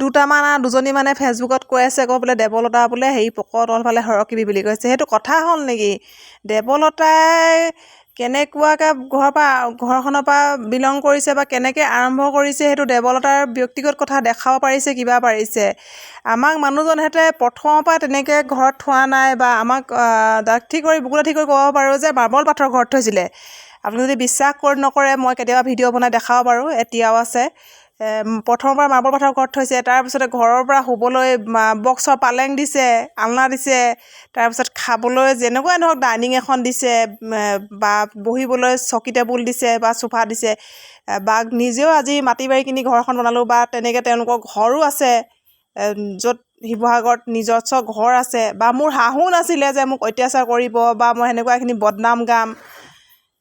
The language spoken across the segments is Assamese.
দুটামান দুজনী মানে ফেচবুকত কৈ আছে আকৌ বোলে দেৱলতা বোলে হেৰি পকৰ তলফালে সৰকিবি বুলি কৈছে। সেইটো কথা হ'ল নেকি? দেৱলতাই কেনেকুৱাকৈ ঘৰৰ পৰা ঘৰখনৰ পৰা বিলং কৰিছে বা কেনেকৈ আৰম্ভ কৰিছে সেইটো দেৱলতাৰ ব্যক্তিগত কথা দেখাব পাৰিছে কিবা পাৰিছে। আমাক মানুহজনহেঁতে প্ৰথমৰ পৰা তেনেকৈ ঘৰত থোৱা নাই বা আমাক ডাঠি কৰি বুকু ডাঠি কৰি ক'ব পাৰোঁ যে মাৰ্বল পাথৰ ঘৰত থৈছিলে। আপুনি যদি বিশ্বাস কৰি নকৰে মই কেতিয়াবা ভিডিঅ' বনাই দেখাব পাৰোঁ এতিয়াও আছে। প্ৰথমৰ পৰা মাৰ্বল পাথৰ ঘৰত থৈছে তাৰপিছতে ঘৰৰ পৰা শুবলৈ বক্সৰ পালেং দিছে আলনা দিছে তাৰপিছত খাবলৈ যেনেকুৱাই নহওক ডাইনিং এখন দিছে বা বহিবলৈ চকী টেবুল দিছে বা চোফা দিছে বা নিজেও আজি মাটি বাৰী কিনি ঘৰ এখন বনালোঁ বা তেনেকৈ তেওঁলোকৰ ঘৰো আছে য'ত শিৱসাগৰত নিজস্ব ঘৰ আছে বা মোৰ শাহু নাছিলে যে মোক অত্যাচাৰ কৰিব বা মই সেনেকুৱাখিনি বদনাম গাম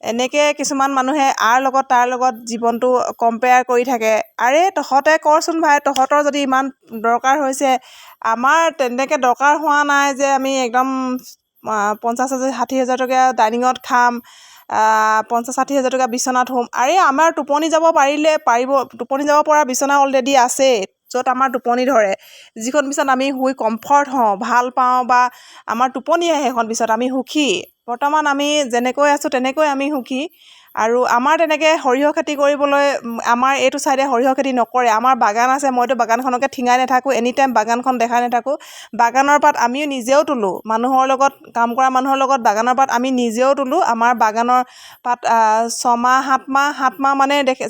এনেকৈ কিছুমান মানুহে আৰ লগত তাৰ লগত জীৱনটো কম্পেয়াৰ কৰি থাকে। আৰে তহঁতে কৰচোন ভাই তহঁতৰ যদি ইমান দৰকাৰ হৈছে আমাৰ তেনেকৈ দৰকাৰ হোৱা নাই যে আমি একদম পঞ্চাছ হাজাৰ ষাঠি হাজাৰ টকীয়া ডাইনিঙত খাম পঞ্চাছ ষাঠি হাজাৰ টকা বিচনাত শুম। আৰে আমাৰ টোপনি যাব পাৰিলে পাৰিব টোপনি যাব পৰা বিচনা অলৰেডি আছেই য'ত আমাৰ টোপনি ধৰে। যিখন বিচনাত আমি শুই কমফৰ্ট হওঁ ভাল পাওঁ বা আমাৰ টোপনি আহে সেইখন বিচনাত আমি সুখী। বৰ্তমান আমি যেনেকৈ আছোঁ তেনেকৈ আমি সুখী। আৰু আমাৰ তেনেকৈ সৰিয়হ খেতি কৰিবলৈ আমাৰ এইটো ছাইডে সৰিয়হ খেতি নকৰে। আমাৰ বাগান আছে মইতো বাগানখনকে ঠিঙাই নাথাকোঁ এনি টাইম বাগানখন দেখাই নাথাকোঁ। বাগানৰ পাত আমিও নিজেও তোলোঁ মানুহৰ লগত কাম কৰা মানুহৰ লগত বাগানৰ পাত আমি নিজেও তোলোঁ। আমাৰ বাগানৰ পাত ছমাহ সাতমাহ সাতমাহ মানে দেখে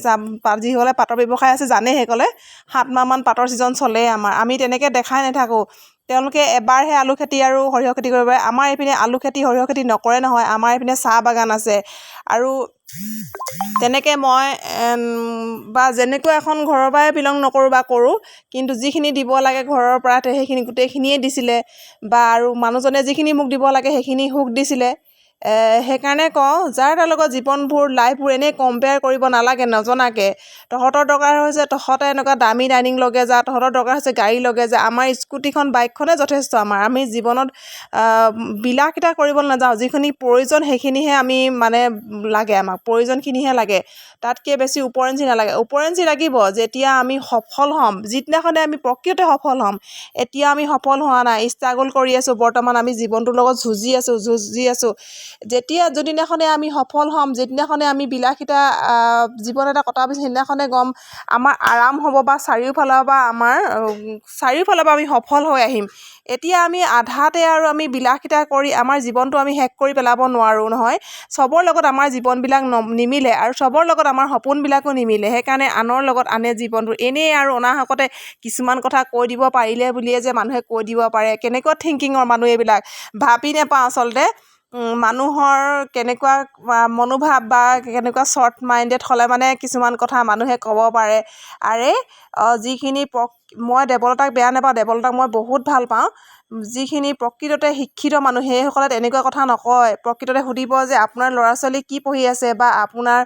যিসকলে পাতৰ ব্যৱসায় আছে জানে সেইসকলে সাতমাহমান পাতৰ ছিজন চলেই আমাৰ। আমি তেনেকৈ দেখাই নাথাকোঁ। তেওঁলোকে এবাৰহে আলু খেতি আৰু সৰিয়হ খেতি কৰিব পাৰে। আমাৰ এইপিনে আলু খেতি সৰিয়হ খেতি নকৰে নহয়। আমাৰ এইপিনে চাহ বাগান আছে। আৰু তেনেকৈ মই বা যেনেকুৱা এখন ঘৰৰ পৰাই বিলং নকৰোঁ বা কৰোঁ কিন্তু যিখিনি দিব লাগে ঘৰৰ পৰা সেইখিনি গোটেইখিনিয়ে দিছিলে। বা আৰু মানুহজনে যিখিনি মোক দিব লাগে সেইখিনি সুখ দিছিলে। সেইকাৰণে কওঁ যাৰ তাৰ লগত জীৱনবোৰ লাইফবোৰ এনেই কম্পেয়াৰ কৰিব নালাগে নজনাকৈ। তহঁতৰ দৰকাৰ হৈছে তহঁতে এনেকুৱা দামী ডাইনিং লগে যা তহঁতৰ দৰকাৰ হৈছে গাড়ী লগে যা। আমাৰ স্কুটিখন বাইকখনে যথেষ্ট আমাৰ। আমি জীৱনত বিলাসিতা কৰিবলৈ নাযাওঁ। যিখিনি প্ৰয়োজন সেইখিনিহে আমি মানে লাগে আমাক। প্ৰয়োজনখিনিহে লাগে। তাতকৈ বেছি ওপৰঞ্চি নালাগে। ওপৰঞ্চি লাগিব যেতিয়া আমি সফল হ'ম যিদিনাখনে আমি প্ৰকৃততে সফল হ'ম এতিয়া আমি সফল হোৱা নাই। ষ্ট্ৰাগল কৰি আছোঁ। বৰ্তমান আমি জীৱনটোৰ লগত যুঁজি আছোঁ যুঁজি আছোঁ। যেতিয়া যোনদিনাখনে আমি সফল হ'ম যিদিনাখনে আমি বিলাসিতা জীৱন এটা পিছত সেইদিনাখনে গম আমাৰ আৰাম হ'ব বা চাৰিওফালৰ পৰা আমাৰ চাৰিওফালৰ পৰা আমি সফল হৈ আহিম। এতিয়া আমি আধাতে আৰু আমি বিলাসিতা কৰি আমাৰ জীৱনটো আমি শেষ কৰি পেলাব নোৱাৰোঁ নহয়। চবৰ লগত আমাৰ জীৱনবিলাক নিমিলে আৰু চবৰ লগত আমাৰ সপোনবিলাকো নিমিলে। সেইকাৰণে আনৰ লগত আনে জীৱনটো। এনেই আৰু অনাহকতে কিছুমান কথা কৈ দিব পাৰিলে বুলিয়ে যে মানুহে কৈ দিব পাৰে। কেনেকুৱা থিংকিঙৰ মানুহ এইবিলাক? ভাবি নেপাওঁ আচলতে। মানুহৰ কেনেকুৱা মনোভাৱ বা কেনেকুৱা শ্বৰ্ট মাইণ্ডেড হ'লে মানে কিছুমান কথা মানুহে ক'ব পাৰে। আৰে যিখিনি মই দেৱলতাক বেয়া নাপাওঁ দেৱলতাক মই বহুত ভাল পাওঁ। যিখিনি প্ৰকৃততে শিক্ষিত মানুহ সেইসকলে তেনেকুৱা কথা নকয়। প্ৰকৃততে সুধিব যে আপোনাৰ ল'ৰা ছোৱালী কি পঢ়ি আছে বা আপোনাৰ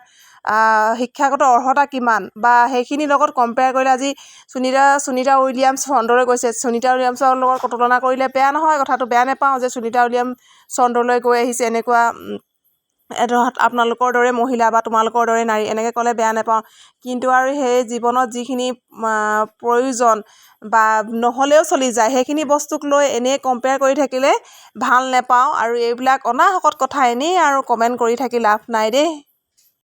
শিক্ষাগত অৰ্হতা কিমান? বা সেইখিনিৰ লগত কম্পেয়াৰ কৰিলে আজি সুনীতা সুনীতা উইলিয়ামছ চন্দ্ৰলৈ গৈছে। সুনীতা উইলিয়ামছৰ লগত তুলনা কৰিলে বেয়া নহয় কথাটো বেয়া নাপাওঁ যে সুনীতা উইলিয়াম চন্দ্ৰলৈ গৈ আহিছে। এনেকুৱা আপোনালোকৰ দৰে মহিলা বা তোমালোকৰ দৰে নাৰী এনেকৈ ক'লে বেয়া নাপাওঁ। কিন্তু আৰু সেই জীৱনত যিখিনি প্ৰয়োজন বা নহ'লেও চলি যায় সেইখিনি বস্তুক লৈ এনেই কম্পেয়াৰ কৰি থাকিলে ভাল নাপাওঁ। আৰু এইবিলাক অনাহকত কথা এনেই আৰু কমেণ্ট কৰি থাকি লাভ নাই দেই।